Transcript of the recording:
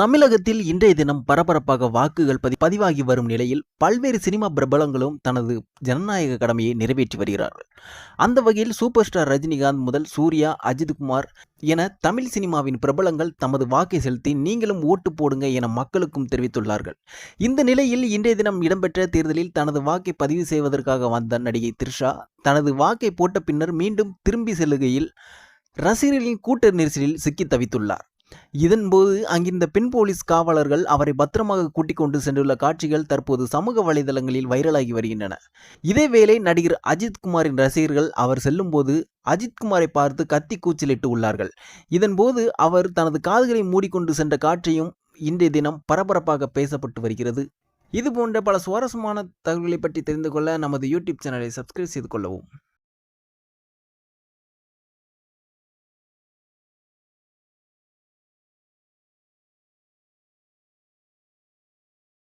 தமிழகத்தில் இன்றைய தினம் பரபரப்பாக வாக்குகள் பதி பதிவாகி வரும் நிலையில் பல்வேறு சினிமா பிரபலங்களும் தனது ஜனநாயக கடமையை நிறைவேற்றி வருகிறார்கள். அந்த வகையில் சூப்பர் ஸ்டார் ரஜினிகாந்த் முதல் சூர்யா அஜித்குமார் என தமிழ் சினிமாவின் பிரபலங்கள் தமது வாக்கை செலுத்தி நீங்களும் ஓட்டு போடுங்க என மக்களுக்கும் தெரிவித்துள்ளார்கள். இந்த நிலையில் இன்றைய தினம் இடம்பெற்ற தேர்தலில் தனது வாக்கை பதிவு செய்வதற்காக வந்த நடிகை த்ரிஷா தனது வாக்கை போட்ட பின்னர் மீண்டும் திரும்பி செல்லுகையில் ரசிகர்களின் கூட்ட நெரிசலில் சிக்கி தவித்துள்ளார். இதன்போது அங்கிருந்த பெண் போலீஸ் காவலர்கள் அவரை பத்திரமாக கூட்டிக் கொண்டு சென்றுள்ள காட்சிகள் தற்போது சமூக வலைதளங்களில் வைரலாகி வருகின்றன. இதேவேளை நடிகர் அஜித்குமாரின் ரசிகர்கள் அவர் செல்லும்போது அஜித்குமாரை பார்த்து கத்தி கூச்சலிட்டு உள்ளார்கள். இதன்போது அவர் தனது காதுகளை மூடிக்கொண்டு சென்ற காட்சியும் இன்றைய தினம் பரபரப்பாக பேசப்பட்டு வருகிறது. இது போன்ற பல சுவாரஸ்யமான தகவல்களை பற்றி தெரிந்து கொள்ள நமது யூடியூப் சேனலை சப்ஸ்கிரைப் செய்து கொள்ளவும்.